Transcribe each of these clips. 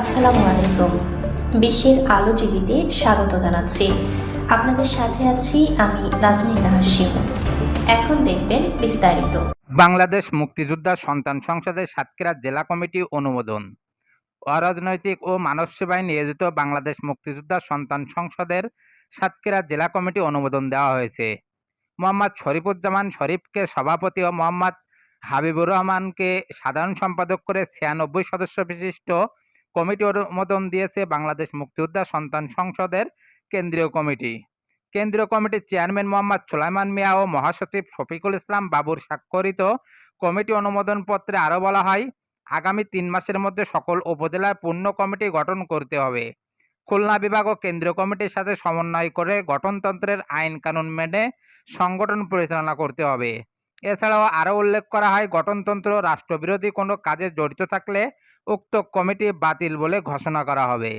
আসসালামু আলাইকুম। বিশ্বের আলো টিভিতে স্বাগত জানাচ্ছি। আপনাদের সাথে আছি আমি নাজনীন হাসিম এখন দেখবেন বিস্তারিত। বাংলাদেশ মুক্তিযোদ্ধা সন্তান সংসদের সাতক্ষীরা জেলা কমিটি অনুমোদন। অরাজনৈতিক ও মানব সেবায় নিয়োজিত বাংলাদেশ মুক্তিযোদ্ধা সন্তান সংসদের সাতক্ষীরা জেলা কমিটি অনুমোদন দেওয়া হয়েছে। মোহাম্মদ শরীফুজ্জামান শরীফকে সভাপতি ও মোহাম্মদ হাবিবুর রহমানকে সাধারণ সম্পাদক করে ছিয়ানব্বই সদস্য বিশিষ্ট কমিটি অনুমোদন দিয়েছে বাংলাদেশ মুক্তিযোদ্ধা সন্তান সংসদের কেন্দ্রীয় কমিটি। কেন্দ্রীয় কমিটির চেয়ারম্যান মোহাম্মদ সুলাইমান মিয়া ও মহাসচিব শফিকুল ইসলাম বাবুর স্বাক্ষরিত কমিটি অনুমোদন পত্রে আরও বলা হয়, আগামী তিন মাসের মধ্যে সকল উপজেলার পূর্ণ কমিটি গঠন করতে হবে। খুলনা বিভাগ ও কেন্দ্রীয় কমিটির সাথে সমন্বয় করে গঠনতন্ত্রের আইন কানুন মেনে সংগঠন পরিচালনা করতে হবে। এছাড়াও আরও উল্লেখ করা হয়, গঠনতন্ত্র, রাষ্ট্রবিরোধী কোনো কাজে জড়িত থাকলে উক্ত কমিটি বাতিল বলে ঘোষণা করা হবে।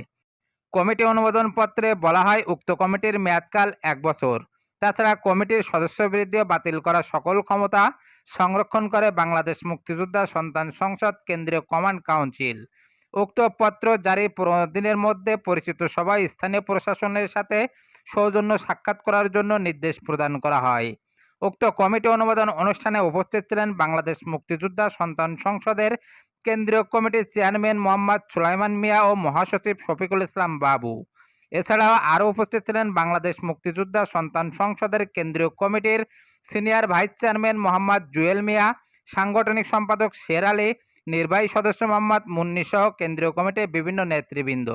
কমিটি অনুমোদন পত্রে বলা হয়, উক্ত কমিটির মেয়াদকাল এক বছর। তাছাড়া কমিটির সদস্যবৃদ্ধিও বাতিল করা সকল ক্ষমতা সংরক্ষণ করে বাংলাদেশ মুক্তিযোদ্ধা সন্তান সংসদ কেন্দ্রীয় কমান্ড কাউন্সিল। উক্ত পত্র জারি দিনের মধ্যে পরিচিত সবাই স্থানীয় প্রশাসনের সাথে সৌজন্য সাক্ষাৎ করার জন্য নির্দেশ প্রদান করা হয়। উক্ত কমিটি অনুমোদন অনুষ্ঠানে উপস্থিত ছিলেন বাংলাদেশ মুক্তিযোদ্ধা সন্তান সংসদের কেন্দ্রীয় কমিটির চেয়ারম্যান মোহাম্মদ সুলাইমান মিয়া ও মহাসচিব শফিকুল ইসলাম বাবু। এছাড়াও আরও উপস্থিত ছিলেন বাংলাদেশ মুক্তিযোদ্ধা সন্তান সংসদের কেন্দ্রীয় কমিটির senior vice chairman Mohammad Jewel Mia, সাংগঠনিক সম্পাদক শের আলী, নির্বাহী সদস্য মোহাম্মদ মুন্নি সহ কেন্দ্রীয় কমিটির বিভিন্ন নেতৃবৃন্দ।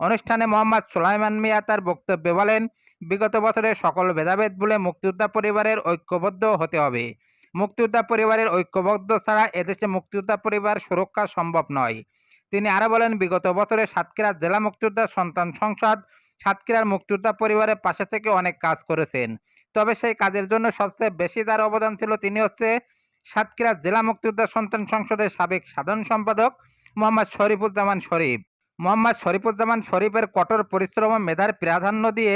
অনুষ্ঠানে মোহাম্মদ সুলাইমান মিয়া তার বক্তব্যে বলেন, বিগত বছরে সকল ভেদাভেদ বলে মুক্তিযোদ্ধা পরিবারের ঐক্যবদ্ধ হতে হবে। মুক্তিযোদ্ধা পরিবারের ঐক্যবদ্ধ ছাড়া এদেশে মুক্তিযোদ্ধা পরিবার সুরক্ষা সম্ভব নয়। তিনি আরও বলেন, বিগত বছরে সাতক্ষীরা জেলা মুক্তিযোদ্ধা সন্তান সংসদ সাতক্ষীরার মুক্তিযোদ্ধা পরিবারের পাশে থেকে অনেক কাজ করেছেন। তবে সেই কাজের জন্য সবচেয়ে বেশি যার অবদান ছিল তিনি হচ্ছে সাতক্ষীরা জেলা মুক্তিযোদ্ধা সন্তান সংসদের সাবেক সাধারণ সম্পাদক মোহাম্মদ শরীফুজ্জামান শরীফ। মোহাম্মদ শরীফুজ্জামান শরীফের কঠোর পরিশ্রম ও মেধার প্রাধান্য দিয়ে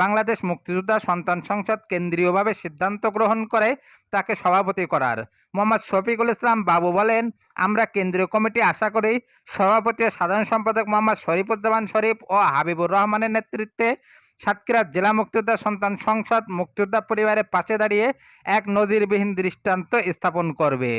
বাংলাদেশ মুক্তিযোদ্ধা সন্তান সংসদ কেন্দ্রীয়ভাবে সিদ্ধান্ত গ্রহণ করে তাকে সভাপতি করার। মোহাম্মদ শফিকুল ইসলাম বাবু বলেন, আমরা কেন্দ্রীয় কমিটি আশা করি সভাপতি ও সাধারণ সম্পাদক মোহাম্মদ শরীফুজ্জামান শরীফ ও হাবিবুর রহমানের নেতৃত্বে সাতক্ষীরা জেলা মুক্তিযোদ্ধা সন্তান সংসদ মুক্তিযোদ্ধা পরিবারের পাশে দাঁড়িয়ে এক নজিরবিহীন দৃষ্টান্ত স্থাপন করবে।